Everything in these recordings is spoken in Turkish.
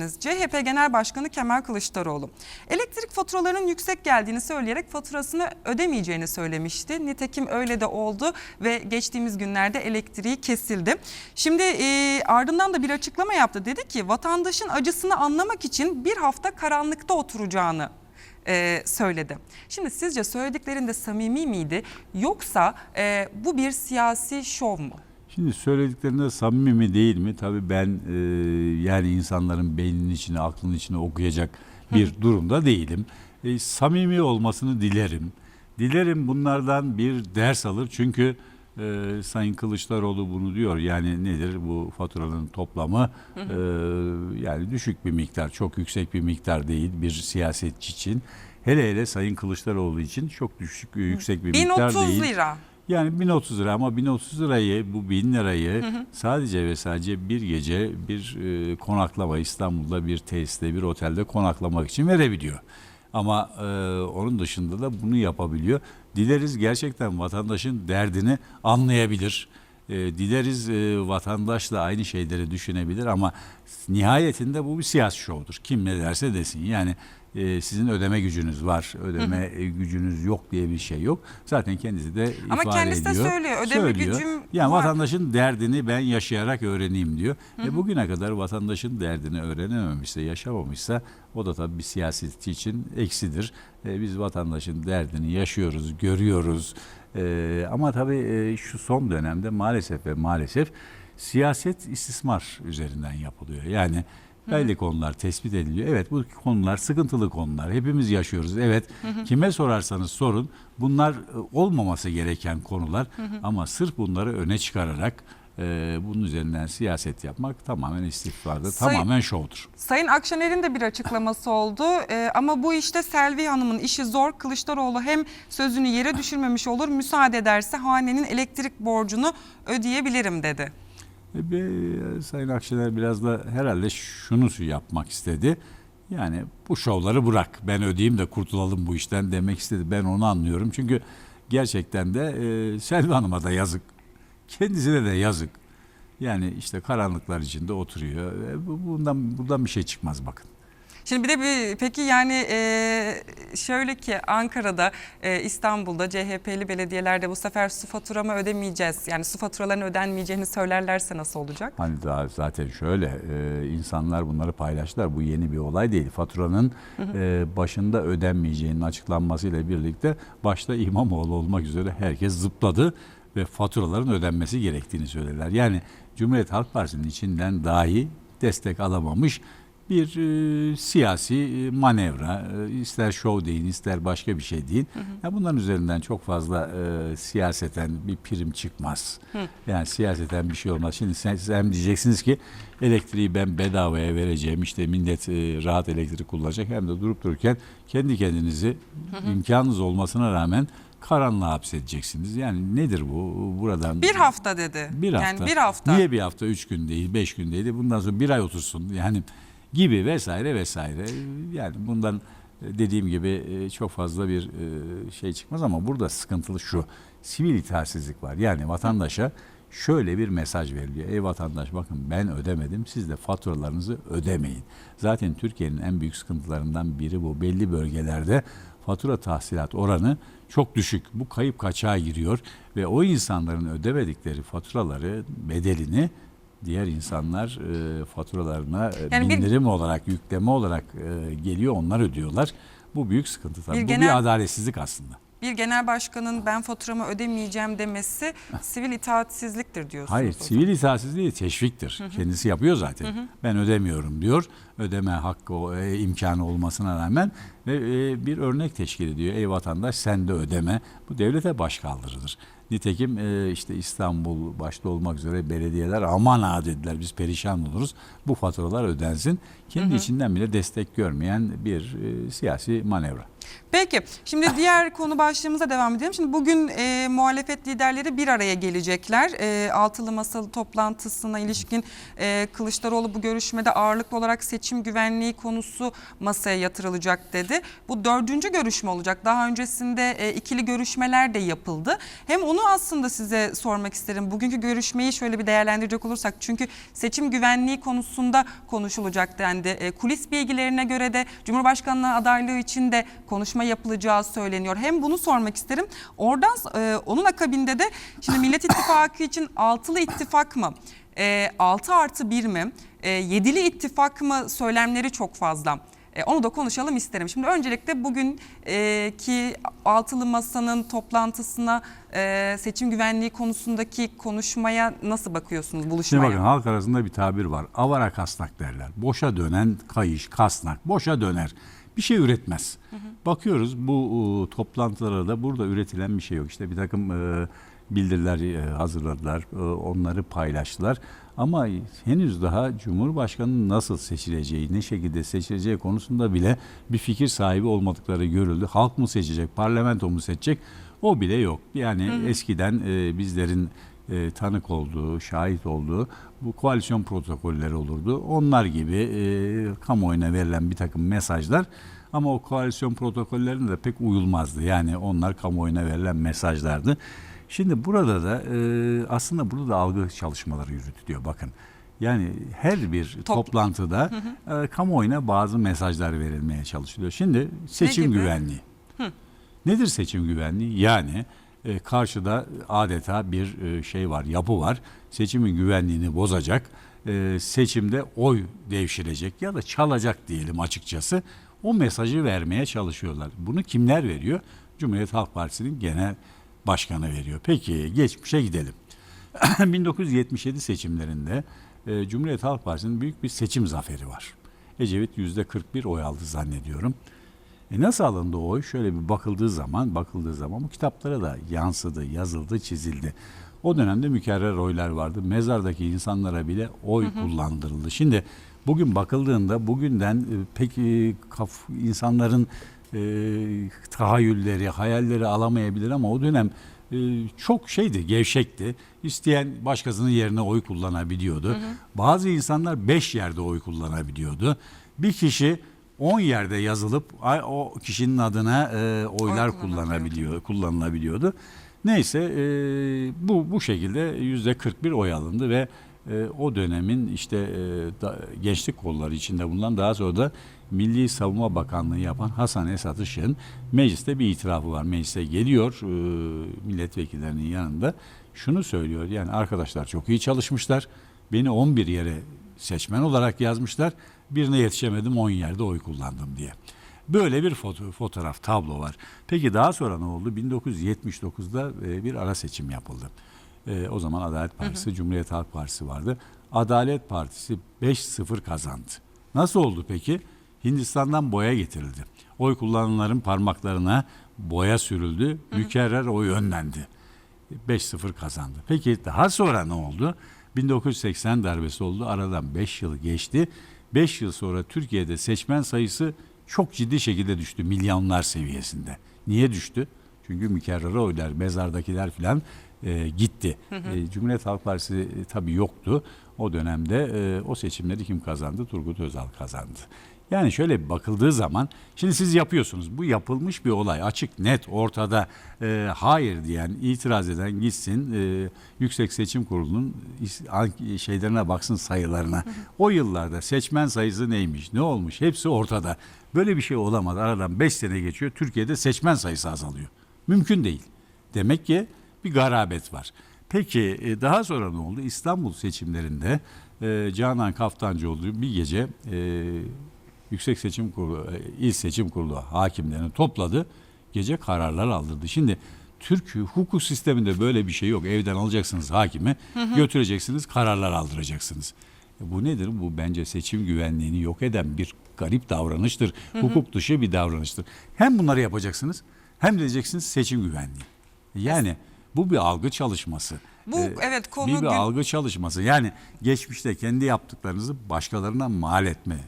CHP Genel Başkanı Kemal Kılıçdaroğlu elektrik faturalarının yüksek geldiğini söyleyerek faturasını ödemeyeceğini söylemişti. Nitekim öyle de oldu ve geçtiğimiz günlerde elektriği kesildi. Şimdi e, ardından da bir açıklama yaptı. Dedi ki vatandaşın acısını anlamak için bir hafta karanlıkta oturacağını e, söyledi. Şimdi sizce söylediklerinde samimi miydi yoksa e, bu bir siyasi şov mu? Şimdi söylediklerinde samimi mi değil mi? Tabii ben e, yani insanların beyninin içine, aklının içine okuyacak bir durumda değilim. E, samimi olmasını dilerim. Dilerim bunlardan bir ders alır. Çünkü e, Sayın Kılıçdaroğlu bunu diyor. Yani nedir bu faturanın toplamı? E, yani düşük bir miktar, çok yüksek bir miktar değil bir siyasetçi için. Hele hele Sayın Kılıçdaroğlu için çok düşük, yüksek bir miktar 1030 değil. lira. Yani 1030 lira ama 1030 lirayı bu 1000 lirayı sadece ve sadece bir gece bir e, konaklama İstanbul'da bir tesiste bir otelde konaklamak için verebiliyor. Ama e, onun dışında da bunu yapabiliyor. Dileriz gerçekten vatandaşın derdini anlayabilir. E, dileriz e, vatandaş da aynı şeyleri düşünebilir ama nihayetinde bu bir siyasi şovdur. Kim ne derse desin. Yani e, sizin ödeme gücünüz var, ödeme e, gücünüz yok diye bir şey yok. Zaten kendisi de Ama ifade kendisi de ediyor. söylüyor, ödeme gücüm Yani var. vatandaşın derdini ben yaşayarak öğreneyim diyor. E bugüne kadar vatandaşın derdini öğrenememişse, yaşamamışsa o da tabii bir siyasetçi için eksidir. E, biz vatandaşın derdini yaşıyoruz, görüyoruz. E, ama tabii e, şu son dönemde maalesef ve maalesef siyaset istismar üzerinden yapılıyor. Yani belli konular tespit ediliyor. Evet bu konular sıkıntılı konular. Hepimiz yaşıyoruz. Evet kime sorarsanız sorun bunlar e, olmaması gereken konular. Ama sırf bunları öne çıkararak e, bunun üzerinden siyaset yapmak tamamen istifradır, Sayın- tamamen şovdur. Sayın Akşener'in de bir açıklaması oldu Ee, ama bu işte Selvi Hanım'ın işi zor. Kılıçdaroğlu hem sözünü yere düşürmemiş olur müsaade ederse hanenin elektrik borcunu ödeyebilirim dedi. E, be- Sayın Akşener biraz da herhalde şunu yapmak istedi. Yani bu şovları bırak ben ödeyeyim de kurtulalım bu işten demek istedi. Ben onu anlıyorum. Çünkü gerçekten de e, Selvi Hanım'a da yazık. Kendisine de yazık. Yani işte karanlıklar içinde oturuyor. E, bu- bundan buradan bir şey çıkmaz bakın. Şimdi bir de bir, peki yani e, şöyle ki Ankara'da, e, İstanbul'da CHP'li belediyelerde bu sefer su faturamı ödemeyeceğiz. Yani su faturalarının ödenmeyeceğini söylerlerse nasıl olacak? Hani daha zaten şöyle e, insanlar bunları paylaştılar. Bu yeni bir olay değil. Faturanın e, başında ödenmeyeceğinin açıklanmasıyla birlikte başta İmamoğlu olmak üzere herkes zıpladı ve faturaların ödenmesi gerektiğini söylediler. Yani Cumhuriyet Halk Partisi'nin içinden dahi destek alamamış bir e, siyasi e, manevra, e, ister şov deyin, ister başka bir şey deyin. Ya bunların üzerinden çok fazla e, siyaseten bir prim çıkmaz. Yani siyaseten bir şey olmaz. Şimdi sen, siz hem diyeceksiniz ki elektriği ben bedavaya vereceğim, işte millet e, rahat elektrik kullanacak hem de durup dururken kendi kendinizi imkanınız olmasına rağmen karanlığa hapsedeceksiniz. Yani nedir bu? Buradan Bir hafta dedi. bir hafta. Yani bir hafta. Niye bir hafta, üç gün değil, beş gün değil, bundan sonra bir ay otursun yani gibi vesaire vesaire. Yani bundan e, dediğim gibi e, çok fazla bir e, şey çıkmaz ama burada sıkıntılı şu. Sivil itaatsizlik var. Yani vatandaşa şöyle bir mesaj veriliyor. Ey vatandaş bakın ben ödemedim siz de faturalarınızı ödemeyin. Zaten Türkiye'nin en büyük sıkıntılarından biri bu. Belli bölgelerde fatura tahsilat oranı çok düşük. Bu kayıp kaçağa giriyor ve o insanların ödemedikleri faturaları bedelini diğer insanlar e, faturalarına e, Yani bir- bindirim olarak, yükleme olarak e, geliyor. Onlar ödüyorlar. Bu büyük sıkıntı tabii. Bir Bu genel- bir adaletsizlik aslında. Bir genel başkanın ben faturamı ödemeyeceğim demesi sivil itaatsizliktir diyorsunuz. Hayır, o sivil itaatsizliği teşviktir. Kendisi yapıyor zaten. Ben ödemiyorum diyor. Ödeme hakkı, o, e, imkanı olmasına rağmen ve e, bir örnek teşkil ediyor. Ey vatandaş sen de ödeme. Bu devlete baş kaldırılır. Nitekim e, işte İstanbul başta olmak üzere belediyeler aman ha dediler biz perişan oluruz. Bu faturalar ödensin. Kendi içinden bile destek görmeyen bir e, siyasi manevra. Peki şimdi diğer konu başlığımıza devam edelim. Şimdi bugün e, muhalefet liderleri bir araya gelecekler. E, altılı masalı toplantısına ilişkin e, Kılıçdaroğlu bu görüşmede ağırlıklı olarak seçim güvenliği konusu masaya yatırılacak dedi. Bu dördüncü görüşme olacak. Daha öncesinde e, ikili görüşmeler de yapıldı. Hem onu aslında size sormak isterim. Bugünkü görüşmeyi şöyle bir değerlendirecek olursak. Çünkü seçim güvenliği konusunda konuşulacak dendi. E, kulis bilgilerine göre de Cumhurbaşkanlığı adaylığı için de konuşma yapılacağı söyleniyor. Hem bunu sormak isterim. Oradan e, onun akabinde de şimdi Millet İttifakı için altılı ittifak mı? E, 6 artı 1 mi? E, yedili ittifak mı? Söylemleri çok fazla. E, onu da konuşalım isterim. Şimdi öncelikle bugün e, ki altılı masanın toplantısına e, seçim güvenliği konusundaki konuşmaya nasıl bakıyorsunuz Şimdi buluşmaya? bakın halk arasında bir tabir var. Avara kasnak derler. Boşa dönen kayış, kasnak. Boşa döner. Bir şey üretmez. Bakıyoruz bu e, toplantılara da burada üretilen bir şey yok. İşte bir takım e, bildiriler e, hazırladılar. E, onları paylaştılar. Ama henüz daha Cumhurbaşkanı nasıl seçileceği, ne şekilde seçileceği konusunda bile bir fikir sahibi olmadıkları görüldü. Halk mı seçecek, parlamento mu seçecek? O bile yok. Yani eskiden e, bizlerin e, tanık olduğu, şahit olduğu bu koalisyon protokolleri olurdu. Onlar gibi e, kamuoyuna verilen bir takım mesajlar ama o koalisyon protokollerine de pek uyulmazdı. Yani onlar kamuoyuna verilen mesajlardı. Şimdi burada da e, aslında burada da algı çalışmaları yürütülüyor bakın. Yani her bir toplantıda e, kamuoyuna bazı mesajlar verilmeye çalışılıyor. Şimdi seçim güvenliği. Nedir seçim güvenliği? Yani e, karşıda adeta bir e, şey var, yapı var. Seçimin güvenliğini bozacak. E, seçimde oy devşirecek ya da çalacak diyelim açıkçası. O mesajı vermeye çalışıyorlar. Bunu kimler veriyor? Cumhuriyet Halk Partisi'nin genel başkanı veriyor. Peki geçmişe gidelim. 1977 seçimlerinde Cumhuriyet Halk Partisi'nin büyük bir seçim zaferi var. Ecevit %41 oy aldı zannediyorum. E nasıl alındı o oy? Şöyle bir bakıldığı zaman, bakıldığı zaman bu kitaplara da yansıdı, yazıldı, çizildi. O dönemde mükerrer oylar vardı. Mezardaki insanlara bile oy kullandırıldı. Şimdi bugün bakıldığında bugünden e, pek kaf, insanların e, tahayyülleri, hayalleri alamayabilir ama o dönem e, çok şeydi, gevşekti. İsteyen başkasının yerine oy kullanabiliyordu. Bazı insanlar beş yerde oy kullanabiliyordu. Bir kişi 10 yerde yazılıp o kişinin adına e, oylar kullanabiliyordu. kullanabiliyor, kullanılabiliyordu. Neyse e, bu bu şekilde yüzde 41 oy alındı ve e, o dönemin işte e, da- gençlik kolları içinde bulunan daha sonra da Milli Savunma Bakanlığı yapan Hasan Esat Işık'ın mecliste bir itirafı var. Meclise geliyor e, milletvekillerinin yanında şunu söylüyor. Yani arkadaşlar çok iyi çalışmışlar. Beni 11 yere seçmen olarak yazmışlar. Birine yetişemedim 10 yerde oy kullandım diye. Böyle bir foto, fotoğraf, tablo var. Peki daha sonra ne oldu? 1979'da e, bir ara seçim yapıldı. E, o zaman Adalet Partisi, Cumhuriyet Halk Partisi vardı. Adalet Partisi 5-0 kazandı. Nasıl oldu peki? Hindistan'dan boya getirildi. Oy kullananların parmaklarına boya sürüldü. Mükerrer oy önlendi. 5-0 kazandı. Peki daha sonra ne oldu? 1980 darbesi oldu. Aradan 5 yıl geçti. 5 yıl sonra Türkiye'de seçmen sayısı çok ciddi şekilde düştü. Milyonlar seviyesinde. Niye düştü? Çünkü mükerrer oylar, mezardakiler filan e, gitti. E, Cumhuriyet Halk Partisi e, tabii yoktu. O dönemde e, o seçimleri kim kazandı? Turgut Özal kazandı. Yani şöyle bakıldığı zaman şimdi siz yapıyorsunuz. Bu yapılmış bir olay. Açık, net, ortada e, hayır diyen, itiraz eden gitsin e, Yüksek Seçim Kurulu'nun şeylerine baksın sayılarına. O yıllarda seçmen sayısı neymiş, ne olmuş hepsi ortada. Böyle bir şey olamadı. Aradan 5 sene geçiyor. Türkiye'de seçmen sayısı azalıyor. Mümkün değil. Demek ki bir garabet var. Peki e, daha sonra ne oldu? İstanbul seçimlerinde e, Canan Kaftancıoğlu bir gece e, Yüksek Seçim Kurulu, e, İl Seçim Kurulu hakimlerini topladı. Gece kararlar aldırdı. Şimdi Türk hukuk sisteminde böyle bir şey yok. Evden alacaksınız hakimi, götüreceksiniz, kararlar aldıracaksınız. E bu nedir? Bu bence seçim güvenliğini yok eden bir garip davranıştır. Hukuk dışı bir davranıştır. Hem bunları yapacaksınız hem de diyeceksiniz seçim güvenliği. Yani bu bir algı çalışması. Bu evet konu bir, bir gün- algı çalışması. Yani geçmişte kendi yaptıklarınızı başkalarına mal etme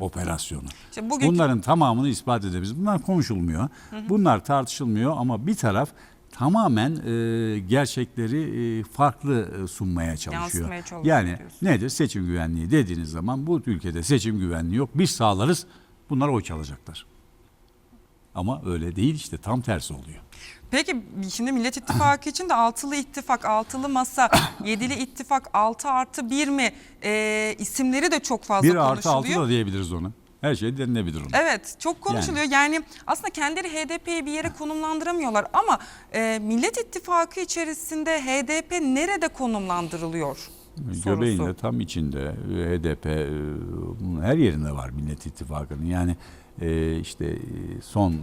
operasyonu. İşte bugünkü- Bunların tamamını ispat edebiliriz. Bunlar konuşulmuyor. Bunlar tartışılmıyor ama bir taraf tamamen e, gerçekleri e, farklı e, sunmaya çalışıyor. Çalışıyor Yani diyorsun. nedir seçim güvenliği dediğiniz zaman bu ülkede seçim güvenliği yok. Biz sağlarız. Bunlar oy çalacaklar. Ama öyle değil işte tam tersi oluyor. Peki şimdi Millet İttifakı için de altılı ittifak, altılı masa, yedili ittifak, altı artı bir mi e, isimleri de çok fazla Bir artı altı konuşuluyor. da diyebiliriz onu. Her şey denilebilir ona. Evet çok konuşuluyor. Yani, aslında kendileri HDP'yi bir yere konumlandıramıyorlar ama e, Millet İttifakı içerisinde HDP nerede konumlandırılıyor? Göbeğinde sorusu. tam içinde e, HDP e, bunun her yerinde var Millet İttifakı'nın. Yani e, işte son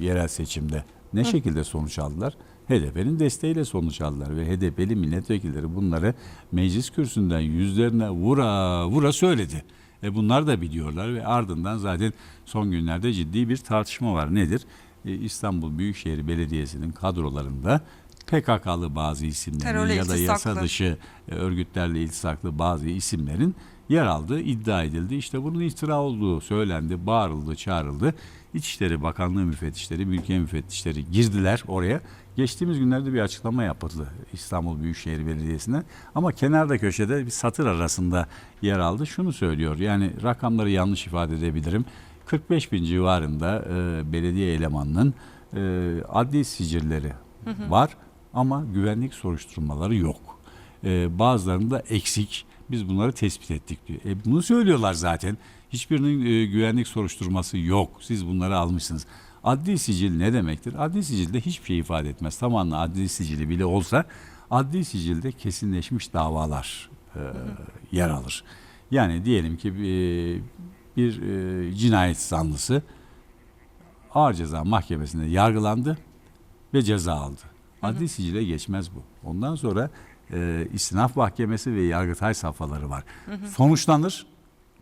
yerel seçimde ne şekilde sonuç aldılar? HDP'nin desteğiyle sonuç aldılar ve HDP'li milletvekilleri bunları meclis kürsünden yüzlerine vura vura söyledi. E bunlar da biliyorlar ve ardından zaten son günlerde ciddi bir tartışma var. Nedir? İstanbul Büyükşehir Belediyesi'nin kadrolarında PKK'lı bazı isimlerin Terörle ya da yasa iltisaklı. dışı e, örgütlerle iltisaklı bazı isimlerin yer aldığı iddia edildi. İşte bunun iftira olduğu söylendi, bağırıldı, çağrıldı. İçişleri Bakanlığı müfettişleri, mülkiye müfettişleri girdiler oraya. Geçtiğimiz günlerde bir açıklama yapıldı İstanbul Büyükşehir Belediyesi'ne. Ama kenarda köşede bir satır arasında yer aldı. Şunu söylüyor yani rakamları yanlış ifade edebilirim. 45 bin civarında e, belediye elemanının e, adli sicilleri var ama güvenlik soruşturmaları yok. E, bazılarında eksik. Biz bunları tespit ettik diyor. E, bunu söylüyorlar zaten. Hiçbirinin e, güvenlik soruşturması yok. Siz bunları almışsınız. Adli sicil ne demektir? Adli sicilde hiçbir şey ifade etmez. Tamamen adli sicili bile olsa adli sicilde kesinleşmiş davalar e, yer alır. Yani diyelim ki e, bir e, cinayet zanlısı Ağır Ceza Mahkemesi'nde yargılandı ve ceza aldı. Adli sicile geçmez bu. Ondan sonra e, istinaf mahkemesi ve yargıtay safhaları var. Sonuçlanır,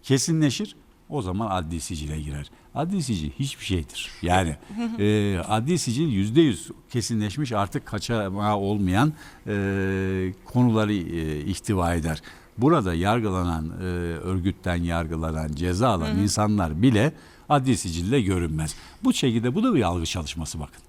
kesinleşir. O zaman adli sicile girer. Adli sicil hiçbir şeydir. Yani e, adli sicil yüzde yüz kesinleşmiş artık kaçama olmayan e, konuları e, ihtiva eder. Burada yargılanan, e, örgütten yargılanan, ceza alan insanlar bile adli sicille görünmez. Bu şekilde bu da bir algı çalışması bakın.